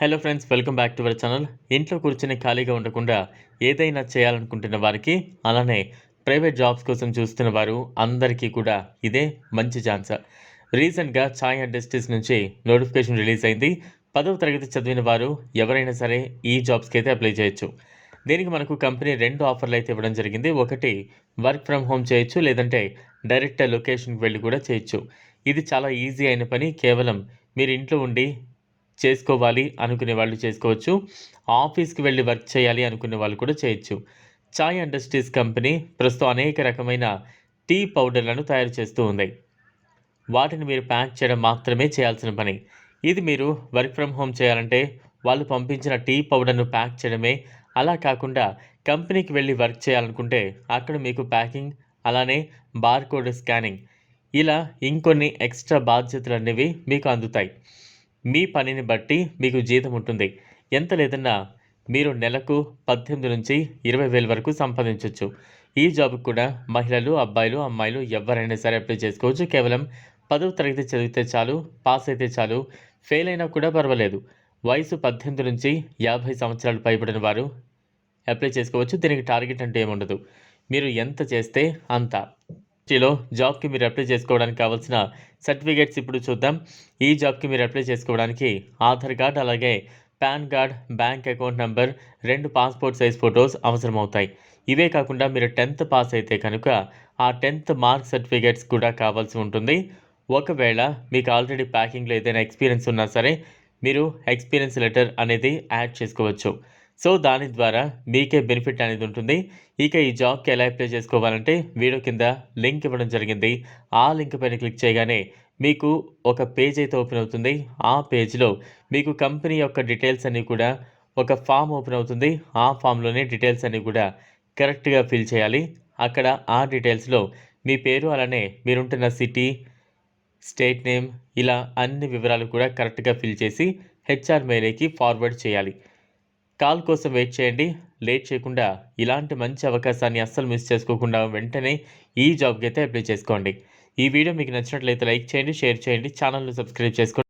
Hello friends welcome back to our channel ఇంట్లో కూర్చొని ఖాళీగా ఉండకుండా ఏదైనా చేయాలనుకుంటున్న వారికి అలానే ప్రైవేట్ జాబ్స్ కోసం చూస్తున్న వారు అందరికీ కూడా ఇదే మంచి ఛాన్స్ రీసెంట్గా ఛాయ్ ఇండస్ట్రీస్ నుంచి నోటిఫికేషన్ రిలీజ్ అయింది. పదవ తరగతి చదివిన వారు ఎవరైనా సరే ఈ జాబ్స్కి అయితే అప్లై చేయొచ్చు. దీనికి మనకు కంపెనీ రెండు ఆఫర్లు అయితే ఇవ్వడం జరిగింది. ఒకటి వర్క్ ఫ్రమ్ హోమ్ చేయొచ్చు లేదంటే డైరెక్ట్ లొకేషన్కి వెళ్ళి కూడా చేయొచ్చు. ఇది చాలా ఈజీ అయిన పని. కేవలం మీరు ఇంట్లో ఉండి చేసుకోవాలి అనుకునే వాళ్ళు చేసుకోవచ్చు. ఆఫీస్కి వెళ్ళి వర్క్ చేయాలి అనుకునే వాళ్ళు కూడా చేయొచ్చు. చాయ్ ఇండస్ట్రీస్ కంపెనీ ప్రస్తుతం అనేక రకమైన టీ పౌడర్లను తయారు చేస్తూ ఉంది. వాటిని మీరు ప్యాక్ చేయడం మాత్రమే చేయాల్సిన పని. ఇది మీరు వర్క్ ఫ్రమ్ హోమ్ చేయాలంటే వాళ్ళు పంపించిన టీ పౌడర్ను ప్యాక్ చేయడమే. అలా కాకుండా కంపెనీకి వెళ్ళి వర్క్ చేయాలనుకుంటే అక్కడ మీకు ప్యాకింగ్ అలానే బార్కోడ్ స్కానింగ్ ఇలా ఇంకొన్ని ఎక్స్ట్రా బాధ్యతలు అనేవి మీకు అందుతాయి. మీ పనిని బట్టి మీకు జీతం ఉంటుంది. ఎంత లేదన్నా మీరు నెలకు పద్దెనిమిది నుంచి ఇరవై వేల వరకు సంపాదించవచ్చు ఈ జాబ్కి కూడా మహిళలు అబ్బాయిలు అమ్మాయిలు ఎవరైనా సరే అప్లై చేసుకోవచ్చు. కేవలం పదవ తరగతి చదివితే చాలు పాస్ అయితే చాలు ఫెయిల్ అయినా కూడా పర్వాలేదు. వయసు పద్దెనిమిది నుంచి యాభై సంవత్సరాలు పైబడిన వారు అప్లై చేసుకోవచ్చు. దీనికి టార్గెట్ అంటే ఏముండదు. మీరు ఎంత చేస్తే అంత. లో జాబ్కి మీరు అప్లై చేసుకోవడానికి కావాల్సిన సర్టిఫికేట్స్ ఇప్పుడు చూద్దాం. ఈ జాబ్కి మీరు అప్లై చేసుకోవడానికి ఆధార్ కార్డ్ అలాగే PAN card bank account number రెండు పాస్పోర్ట్ సైజ్ ఫొటోస్ అవసరం అవుతాయి ఇవే కాకుండా మీరు టెన్త్ పాస్ అయితే కనుక ఆ టెన్త్ మార్క్ సర్టిఫికేట్స్ కూడా కావాల్సి ఉంటుంది. ఒకవేళ మీకు ఆల్రెడీ ప్యాకింగ్లో ఏదైనా ఎక్స్పీరియన్స్ ఉన్నా సరే మీరు ఎక్స్పీరియన్స్ లెటర్ అనేది యాడ్ చేసుకోవచ్చు. సో దాని ద్వారా మీకే బెనిఫిట్ అనేది ఉంటుంది. ఇక ఈ జాబ్కి ఎలా అప్లై చేసుకోవాలంటే వీడియో కింద లింక్ ఇవ్వడం జరిగింది. ఆ లింక్ పైన క్లిక్ చేయగానే మీకు ఒక పేజ్ అయితే ఓపెన్ అవుతుంది. ఆ పేజ్లో మీకు కంపెనీ యొక్క డీటెయిల్స్ అన్నీ కూడా ఒక ఫామ్ ఓపెన్ అవుతుంది. ఆ ఫామ్లోనే డీటెయిల్స్ అన్నీ కూడా కరెక్ట్గా ఫిల్ చేయాలి. అక్కడ ఆ డీటెయిల్స్లో మీ పేరు అలానే మీరుంటున్న సిటీ స్టేట్ నేమ్ ఇలా అన్ని వివరాలు కూడా కరెక్ట్గా ఫిల్ చేసి హెచ్ఆర్ మెయిల్కి ఫార్వర్డ్ చేయాలి. కాల్ కోసం వెయిట్ చేయండి. లేట్ చేయకుండా ఇలాంటి మంచి అవకాశాన్ని అస్సలు మిస్ చేసుకోకుండా వెంటనే ఈ జాబ్కి అయితే అప్లై చేసుకోండి. ఈ వీడియో మీకు నచ్చినట్లయితే లైక్ చేయండి షేర్ చేయండి ఛానల్ను సబ్స్క్రైబ్ చేసుకోండి.